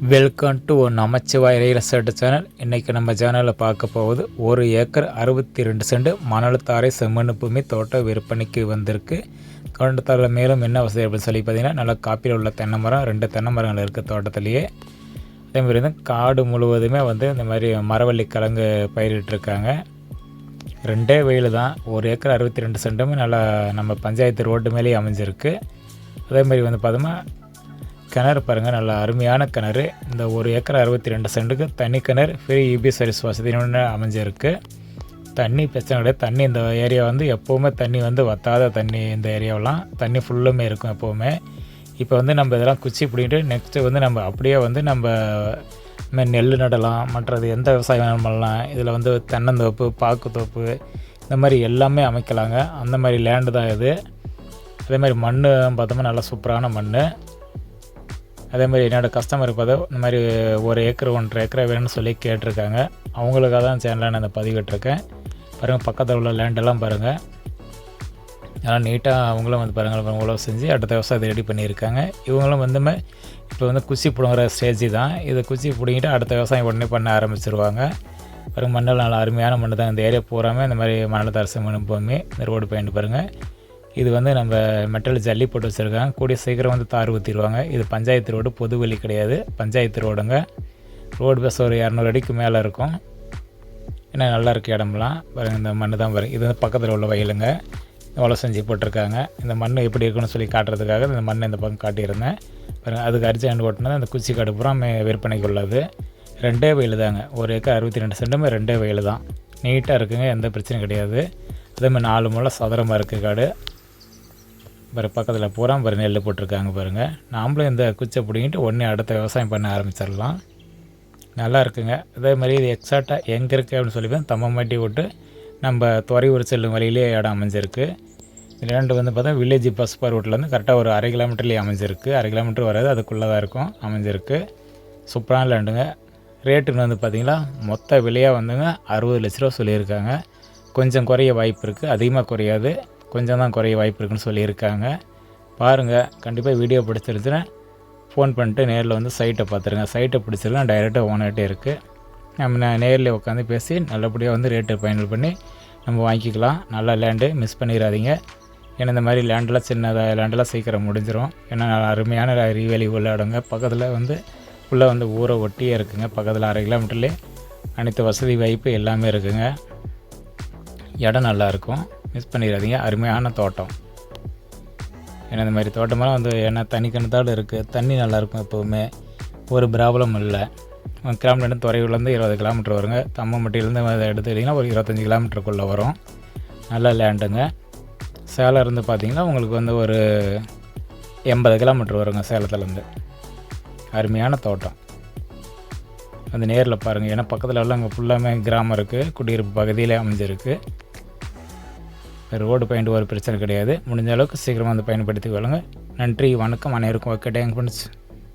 Welcome to Namachivay real estate channel இன்றைக்கி நம்ம சேனலில் பார்க்க போவது ஒரு ஏக்கர் அறுபத்தி ரெண்டு சென்ட் மணல்தாரை செம்மண் பூமி தோட்டம் விற்பனைக்கு வந்திருக்கு. தோட்டத்தில் மேலும் என்ன வசதி அப்படின்னு சொல்லி பார்த்தீங்கன்னா நல்லா காப்பியில் உள்ள தென்னை மரம் ரெண்டு தென்னை மரங்கள் இருக்குது தோட்டத்திலேயே. அதே மாதிரி வந்து காடு முழுவதுமே வந்து இந்த மாதிரி மரவள்ளி கிழங்கு பயிரிட்டிருக்காங்க ரெண்டே வெயில் தான். ஒரு ஏக்கர் அறுபத்தி ரெண்டு சென்ட்டுமே நல்லா நம்ம பஞ்சாயத்து ரோட்டு மேலேயே அமைஞ்சிருக்கு. அதே மாதிரி வந்து பார்த்தோம்னா கிணறு பாருங்கள் நல்ல அருமையான கிணறு. இந்த ஒரு ஏக்கர் அறுபத்தி ரெண்டு சென்ட்டுக்கு தண்ணி கிணறு ஃப்ரீ யூபி சர்வீஸ் வசதின்னு அமைஞ்சிருக்கு. தண்ணி பிரச்சனை கிடையாது. தண்ணி இந்த ஏரியா வந்து எப்போவுமே தண்ணி வந்து வத்தாத தண்ணி இந்த ஏரியாவெலாம் தண்ணி ஃபுல்லுமே இருக்கும் எப்போவுமே. இப்போ வந்து நம்ம இதெல்லாம் குச்சி பிடிக்கிட்டு நெக்ஸ்ட்டு வந்து நம்ம அப்படியே வந்து நம்ம நெல் நடலாம் மற்றது எந்த விவசாயம் வேணாலும் பண்ணலாம் இதில் வந்து தென்னந்தோப்பு பாக்குத்தோப்பு இந்த மாதிரி எல்லாமே அமைக்கலாங்க. அந்த மாதிரி லேண்டு தான் இது. அதே மாதிரி மண் பார்த்தோம்னா நல்லா சூப்பரான மண் அதே மாதிரி என்னோடய கஸ்டமர் பார்த்தா இந்த மாதிரி ஒரு ஏக்கர் ஒன்றரை ஏக்கரை வேணும்னு சொல்லி கேட்டிருக்காங்க. அவங்களுக்காக தான் சேனலில் நான் இந்த பதிவிட்டிருக்கேன். பாருங்கள் பக்கத்தில் உள்ள லேண்டெல்லாம் பாருங்கள் நல்லா நீட்டாக அவங்களும் வந்து பாருங்கள் உழவு செஞ்சு அடுத்த விவசாயத்தை அதை ரெடி பண்ணியிருக்காங்க. இவங்களும் வந்து இப்போ வந்து குச்சி பிடுங்குற ஸ்டேஜ் தான். இதை குச்சி பிடிங்கிட்டு அடுத்த விவசாயம் உடனே பண்ண ஆரம்பிச்சிருவாங்க. பாருங்கள் மண்ணில் நல்லா அருமையான மண் தான். இந்த ஏரியா பூராமே இந்த மாதிரி மணல் தரசு மண் பூமி இந்த ரோடு பயந்து பாருங்கள் இது வந்து நம்ம மெட்டல் ஜல்லி போட்டு வச்சுருக்காங்க. கூடிய சீக்கிரம் வந்து தார் ஊற்றிடுவாங்க இது பஞ்சாயத்து ரோடு பொது வழி கிடையாது. பஞ்சாயத்து ரோடுங்க. ரோடு பஸ் ஒரு இரநூறு அடிக்கு மேலே இருக்கும். ஏன்னா நல்லா இருக்குது இடம்லாம். பாருங்கள் இந்த மண் தான் பாருங்கள் இது வந்து பக்கத்தில் உள்ள வயலுங்க. வலை செஞ்சு போட்டிருக்காங்க. இந்த மண் எப்படி இருக்குன்னு சொல்லி காட்டுறதுக்காக இந்த மண்ணை இந்த பக்கம் காட்டியிருந்தேன். பாருங்கள் அதுக்கு அரிஜாண்டு ஓட்டினது அந்த குச்சி காடு விற்பனைக்கு உள்ளது. ரெண்டே வயல் தாங்க. ஒரு ஏக்கர் அறுபத்தி ரெண்டு சென்ட்டுமே ரெண்டே வயல் தான். நீட்டாக இருக்குங்க. எந்த பிரச்சனையும் கிடையாது. அதேமாதிரி நாலு முறை சதுரமாக இருக்குது காடு. பாரு பக்கத்தில் பூரா பாரு நெல் போட்டிருக்காங்க பாருங்கள் நாமளும் இந்த குச்சை பிடிங்கிட்டு ஒன்றே அடுத்த விவசாயம் பண்ண ஆரம்பிச்சிடலாம். நல்லா இருக்குங்க. அதே மாதிரி இது எக்ஸாக்டாக எங்கே இருக்குது அப்படின்னு சொல்லி தம்ம மாட்டி விட்டு நம்ம துறையூர் செல்லும் வழியிலே இடம் அமைஞ்சிருக்கு. இது ரெண்டு வந்து பார்த்தா வில்லேஜ் பஸ் பார் ரோட்லேருந்து கரெக்டாக ஒரு அரை கிலோமீட்டர்லேயே அமைஞ்சிருக்கு. அரை கிலோமீட்டர் வராது அதுக்குள்ளே தான் இருக்கும் அமைஞ்சிருக்கு. சூப்பரான லேண்டுங்க ரேட்டுன்னு வந்து பார்த்திங்களா மொத்த விலையாக வந்துங்க அறுபது லட்ச ரூபா சொல்லியிருக்காங்க. கொஞ்சம் குறைய வாய்ப்பு இருக்குது அதிகமாக குறையாது. கொஞ்சம் தான் குறைய வாய்ப்பு இருக்குன்னு சொல்லியிருக்காங்க. பாருங்கள் கண்டிப்பாக வீடியோ பிடிச்சிருச்சுன்னா ஃபோன் பண்ணிட்டு நேரில் வந்து சைட்டை பார்த்துருங்க. சைட்டை பிடிச்சிருந்தா டைரெக்டாக ஓனர்கிட்டே இருக்குது நம்ம நேரில் உட்காந்து பேசி நல்லபடியாக வந்து ரேட்டு ஃபைனல் பண்ணி நம்ம வாங்கிக்கலாம். நல்ல லேண்டு மிஸ் பண்ணிடாதீங்க. ஏன்னா இந்த மாதிரி லேண்டெலாம் சின்னதாக லேண்டெல்லாம் சீக்கிரம் முடிஞ்சிடும் ஏன்னா நல்லா அருமையான ரீவேலி உள்ள இடங்க பக்கத்தில் வந்து உள்ளே வந்து ஊரை ஒட்டியே இருக்குங்க. பக்கத்தில் அரை கிலோமீட்டர்லேயே அனைத்து வசதி வாய்ப்பு எல்லாமே இருக்குங்க. இடம் நல்லாயிருக்கும் மிஸ் பண்ணிடாதீங்க. அருமையான தோட்டம். ஏன்னா இந்த மாதிரி தோட்டமெல்லாம் வந்து ஏன்னா தனி கிணத்தோடு இருக்குது தண்ணி நல்லாயிருக்கும் எப்போவுமே. ஒரு ப்ராப்ளம் இல்லை. கிலோமீட்டர் துறையூர்லேருந்து இருபது கிலோமீட்டர் வருங்க. தம்மம்பட்டியிலேருந்து எடுத்துக்கிட்டிங்கன்னா ஒரு இருபத்தஞ்சி கிலோமீட்டருக்குள்ளே வரும். நல்ல லேண்டுங்க. சேலம் இருந்து பார்த்திங்கன்னா உங்களுக்கு வந்து ஒரு எண்பது கிலோமீட்டர் வருங்க சேலத்துலேருந்து. அருமையான தோட்டம். வந்து நேரில் பாருங்கள் ஏன்னா பக்கத்தில் எல்லாம் அங்கே ஃபுல்லாமே கிராமம் இருக்குது குடியிருப்பு பகுதியிலே அமைஞ்சிருக்கு. ரோடு பயண்ட் ஒரு பிரச்சனை கிடையாது. முடிஞ்ச அளவுக்கு சீக்கிரமாக வந்து பயன்படுத்தி கொள்ளுங்கள் நன்றி வணக்கம். அனைவருக்கும் ஓகே. Tank friends